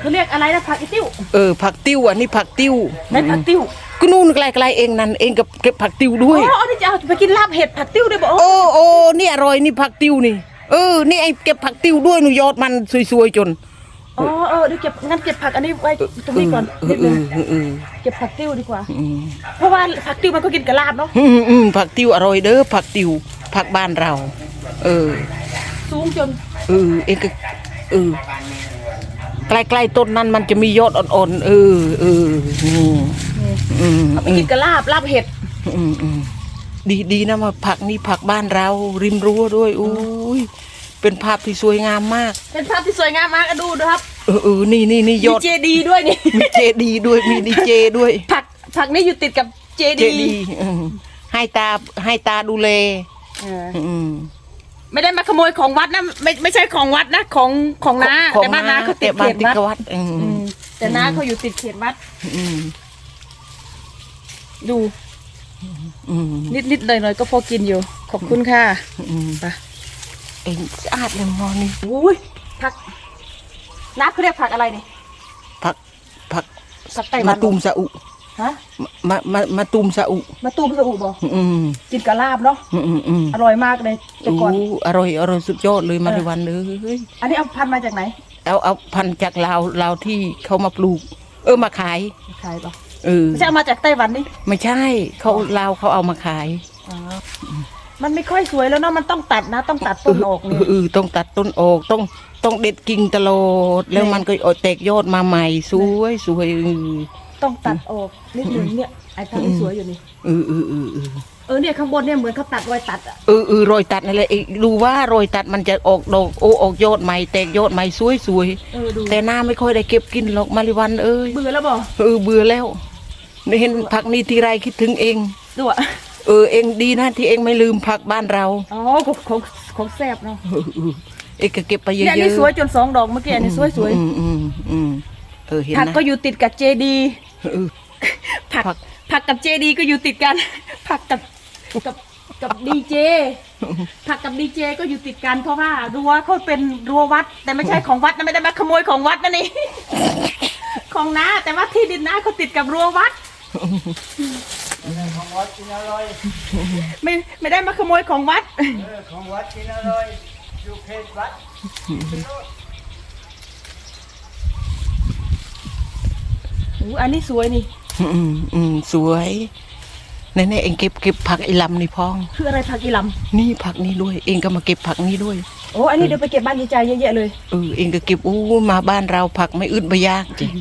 เขาเรียกอะไรนะผักอีติ้วเออผักติ้วอันนี้ผักติ้วนั่นผักติ้วก็นู่นไกลๆเองนั่นเองกับเก็บผักติ้วด้วยอ๋อนี่จะเอาไปกินลาบเห็ดผักติ้วด้วยบอกโอ้โอ้นี่อร่อยนี่ผักติ้วนี่ เออ นี่ไอ้เก็บผักติ้วด้วยหนูยอดมันสวยๆจนอ๋อเออเดี๋ยวเก็บงั้นเก็บผักอันนี้ไว้ตรงนี้ก่อนเอนิอดเอนึงอเออเออเก็บผักติ้วดีกว่าอืมเพราะว่าผักติ้วมันก็กินกับลาบเนาะอืมอืมผักติ้วอร่อยเด้อผักติ้วผักบ้านเรา เออ สูงจนเออเองก็เออ ใกล้ๆต้นนั้นมันจะมียอดอ่อนๆเออเอออืมนี่อืมเอาไปกินกับลาบลาบเห็ดอืมอืมดีดีนะมาผักนี่ผักบ้านเรา ริมรั้วด้วยอุ้ยเป็นภาพที่สวยงามมาก เป็นภาพที่สวยงามมากอะดูนะครับเออเออนี่นี่นี่ยมีอดเจดีย์ด้วยนี่ มีเจดีด้วยมีดีเจด้วยผักผักนี่อยู่ติดกับเจเจดีดีย์อืมให้ตาให้ตาดูแลเออ อืม ไม่ได้มาขโมยของวัดนะไม่ไม่ใช่ของวัดนะของของน้าของแต่บ้านน้าเขาติแต่ดบ้าเขนตติดวัดกับวัดอืมอืมแต่น้าเขาอยู่ติดเขตวัด อืมดู อืมนิดนิดหน่อยหน่อยก็พอกินอยู่ ขอบคุณค่ะอืมไปเองสะอาดเลยมอนี่อุ้ยผักน้าเขาเรียกผักอะไรเนี่ยผักผักผักไต้หวัมานตูมซาอุ ฮะมามามาตูมซาอุมาตูมสะอุบอกอืมกินกับลาบเนาะอืมอืมอืมอร่อยมากเลยแต่ก่อน โอ้อร่อยอร่อยสุดยอดเลยมาเออ ริวันเลยอันนี้เอาพันธุ์มาจากไหนเอาเอาพันธุ์จากลาวลาวที่เขามาปลูก เออมาขายขายปะเออไม่ใช่เอามาจากไต้หวันนี่ไม่ใช่เขาลาวเขาเอามาขายอ๋อมันไม่ค่อยสวยแล้วเนาะมันต้องตัดนะ ต้องตัดต้นออกเอนี่ อเออต้องตัดต้นออกต้องต้องเด็ดกิ่งตลอดแล้วแม่มันก็เอาแตกยอดมาใหม่สวยสวยเออ ต้องตัดออกนิดนึงเนี่ยไอ้ทางที่สวยอยู่นี่เออเออเออเออเออเนี่ยข้างบนเนี่ยเหมือนเขาตัดรอยตัดอะเออเออรอยตัดนั่นแหละเองดูว่ารอยตัดมันจะออกดอกโอออกยอดใหม่แตกยอดใหม่สวยสวยเออดูแต่หน้าไม่ค่อยได้เก็บกินหรอกมาริวันเอ้ยเบื่อแล้วบอกเออเบื่อแล้วเห็นผักนี้ทีไรคิดถึงเอง ดูอะเออเองดีนะที่เองไม่ลืมผักบ้านเรา อ๋อของของของแซ่บเนาะเออเออเองก็เก็บไปเยอะเนี่ยอันๆนี่สวยจนสองดอกเมื่อกี้อันนี้สวยสวยอืมอืมอืมเออเห็นผักนะก็อยู่ติดกับเจดีเออ ผักผัก ผักกับเจดีก็อยู่ติดกัน ผักกับกับกับดีเจผักกับดีเจก็อยู่ติดกันเพราะว่ารั้วเขาเป็นรั้ววัด แต่ไม่ใช่ของวัดนะไม่ได้มาขโมยของวัดนะนี่ ของน้าแต่ว่าที่ดินน้าเขาติดกับรั้ววัดของวัดกินอร่อยไม่ไม่ได้มาขโมยของวัดเออของวัดกินอร่อยอยู่เขตวัด อู้อันนี้สวยนี่ อืมอืมสวยแน่ๆเองเก็บเก็บผักไอ้ลำนี่พ้อง คืออะไรผักอีลนี่ผักนี่ด้วย เองก็มาเก็บผักนี่ด้วยำโอ้อันนี้เดี๋ยวไปเก็บบ้านยายใจเยอะๆเลย เออเองก็เก็บอู้มาบ้านเราผักไม่อึดไม่ยากจริง